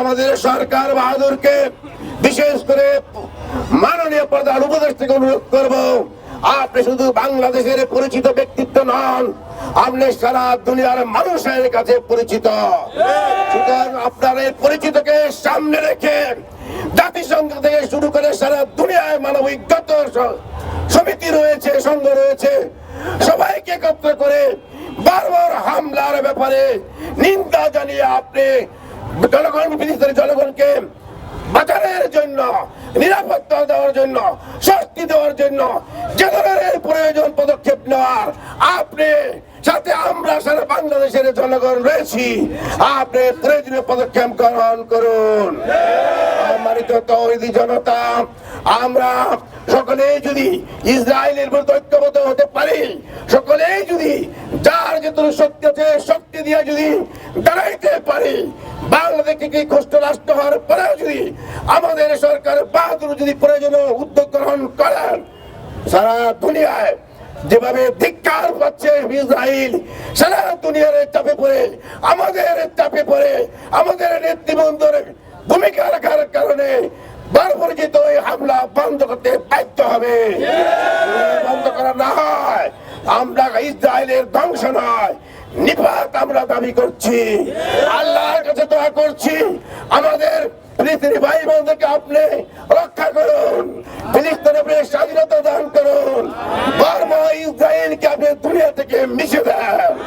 আমাদের সরকার বাহাদুরকে বিশেষ করে মাননীয় প্রধান উপদেষ্টাকে অনুরোধ করব, আপনি শুধু বাংলাদেশের পরিচিত ব্যক্তিত্ব নন, আপনি সারা দুনিয়ার মানুষের কাছে পরিচিত। আপনার এই পরিচিতকে সামনে রেখে জাতিসংঘ থেকে শুরু করে সারা দুনিয়ায় মানবিক যত সমিতি রয়েছে, সংঘ রয়েছে, সবাইকে একত্র করে বারবার হামলার ব্যাপারে নিন্দা জানিয়ে আপনি জনগণ করে জনগণকে বাঁচানোর জন্য, নিরাপত্তা দেওয়ার জন্য শক্তি দেওয়ার জন্য যে ধরনের প্রয়োজন পদক্ষেপ নেওয়ার। আপনি, সাথে আমরা সারা বাংলাদেশের জনগণ রয়েছি। আপনি প্রয়োজনীয় পদক্ষেপ গ্রহণ করুন। সম্মানিত তৌহিদি জনতা, আমরা সকলেই যদি ইসরায়েলের মতো ঐক্যবদ্ধ হতে পারি, সকলেই যদি যার যেটুকু শক্তি আছে শক্তি দিয়ে যদি দাঁড়াইতে পারি বাংলাদেশকে কি কষ্ট রাষ্ট্র হওয়ার পরেও যদি আমাদের সরকার বাহাদুর যদি প্রয়োজনীয় উদ্যোগ গ্রহণ করেন সারা দুনিয়ায় যেভাবে ধিক্কার পাচ্ছে ইসরায়েল সারা দুনিয়ার চাপে পড়ে আমাদের চাপে পড়ে আমাদের নেতৃবৃন্দর ভূমিকা রাখার কারণে বর্বরচিত এই হামলা বন্ধ করতে বাধ্য হবে। বন্ধ করা না হয় আমরা ইসরায়েলের ধ্বংস নয় নিপাত আমরা দাবি করছি। আল্লাহর কাছে দোয়া করছি। আমাদের পৃথিবী ভাই বোনদেরকে আপনি রক্ষা করুন। স্বাধীনতা দান করুন। বর্মা ইসরায়েলকে আপনি দুনিয়া থেকে মিশে দেন।